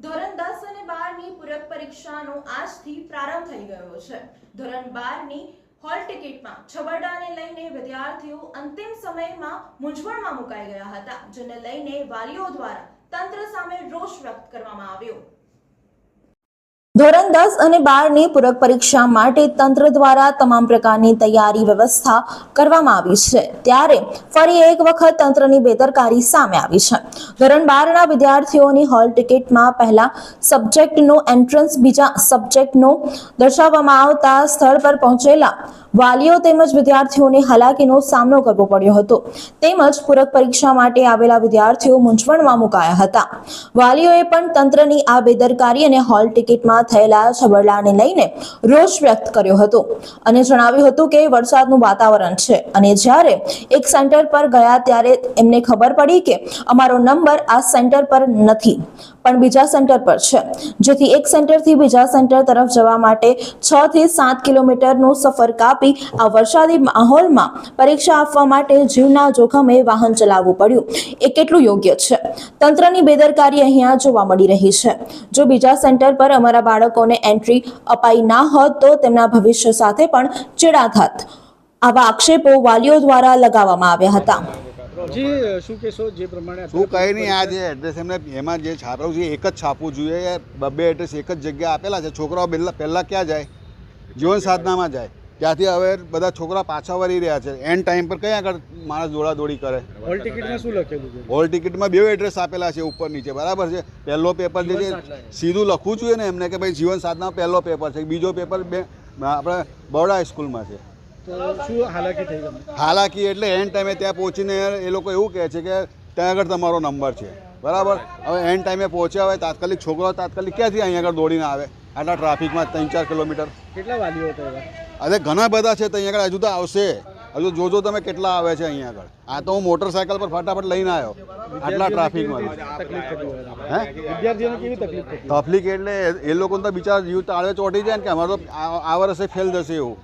ધોરણ દસ અને બારની પૂરક પરીક્ષાનો આજથી પ્રારંભ થઈ ગયો છે. ધોરણ બારની હોલ ટિકિટમાં છબરડાને લઈને વિદ્યાર્થીઓ અંતિમ સમયમાં મૂંઝવણમાં મુકાઈ ગયા હતા, જેને લઈને વાલીઓ દ્વારા તંત્ર સામે રોષ વ્યક્ત કરવામાં આવ્યો. ધોરણ દસ અને બારની પૂરક પરીક્ષા માટે તંત્ર દ્વારા તમામ પ્રકારની તૈયારી વ્યવસ્થા કરવામાં આવી છે. ત્યારે ફરી એક વખત તંત્રની બેદરકારી સામે આવી છે. ધોરણ બારના વિદ્યાર્થીઓની હોલ ટિકિટમાં પહેલા સબ્જેક્ટનું એન્ટ્રન્સ બીજા સબ્જેક્ટનું દર્શાવવામાં આવતા સ્થળ પર પહોંચેલા વાલીઓ તેમજ વિદ્યાર્થીઓને હાલાકીનો સામનો કરવો પડ્યો હતો. તેમજ પૂરક પરીક્ષા માટે આવેલા વિદ્યાર્થીઓ મૂંઝવણમાં મુકાયા હતા. વાલીઓએ પણ તંત્રની આ બેદરકારી અને હોલ ટિકિટમાં થયેલા છબરડાને લઈને રોષ વ્યક્ત કર્યો હતો અને જણાવ્યું હતું કે વરસાદનું વાતાવરણ છે અને જ્યારે એક સેન્ટર પર ગયા ત્યારે એમને ખબર પડી કે અમારો નંબર આ સેન્ટર પર નથી. પણ બીજા સેન્ટર પર છે. જેથી એક સેન્ટરથી બીજા સેન્ટર તરફ જવા માટે છ થી સાત કિલોમીટરનું સફર કાપી આ વરસાદી માહોલમાં પરીક્ષા આપવા માટે જીવના જોખમે વાહન ચલાવવું પડ્યું. એ કેટલું યોગ્ય છે? તંત્રની બેદરકારી અહીંયા જોવા મળી રહી છે. જો બીજા સેન્ટર પર અમારા બાળકોને એન્ટ્રી અપાઈ ના હોત તો તેમના ભવિષ્ય સાથે પણ ચેડાઘાત. આવા આક્ષેપો વાલીઓ દ્વારા લગાવવામાં આવ્યા હતા. જી શું કહેશો? જે પ્રમાણે શું કહી નહીં આ જે એડ્રેસ એમને એમાં જે છાપવું છે એક જ છાપવું જોઈએ. બબ્બે એડ્રેસ એક જ જગ્યાએ આપેલા છે. છોકરાઓ પહેલાં પહેલાં ક્યાં જાય? જીવન સાધનામાં જાય. ત્યાંથી હવે બધા છોકરા પાછા વળી રહ્યા છે. એન્ડ ટાઈમ પર કઈ આગળ માણસ દોડાદોડી કરે? હોલ ટિકિટમાં શું લખેલું છે? હોલ ટિકિટમાં બે એડ્રેસ આપેલા છે ઉપર નીચે. બરાબર છે? પહેલો પેપર જે છે સીધું લખવું જોઈએ ને એમને કે ભાઈ જીવન સાધના પહેલો પેપર છે. બીજો પેપર બે આપણે બરોડા હાઈસ્કૂલમાં છે. શું હાલાકી થઈ તમને? હાલાકી એટલે એન્ડ ટાઈમે ત્યાં પહોંચીને એ લોકો એવું કહે છે કે ત્યાં આગળ તમારો નંબર છે. બરાબર? હવે એન્ડ ટાઈમે પહોંચ્યા હોય તાત્કાલિક છોકરો તાત્કાલિક ક્યાંથી અહીંયા આગળ દોડીને આવે? આટલા ટ્રાફિકમાં ત્રણ ચાર કિલોમીટર કેટલા વાલીઓ અરે ઘણા બધા છે તો અહીંયા આગળ હજુ તો આવશે. હજુ જોજો તમે કેટલા આવે છે અહીંયા આગળ. આ તો હું મોટરસાયકલ પર ફટાફટ લઈને આવ્યો. આટલા ટ્રાફિકમાં હે? વિદ્યાર્થીઓને કેવી તકલીફ તકલીફ એટલે એ લોકોને તો બિચારા જીવ તાળે ચોટી જાય ને કે અમારો આ વર્ષે ફેલ થશે એવું.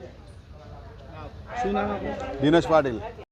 શું નામ આપણું દિનેશ પાટીલ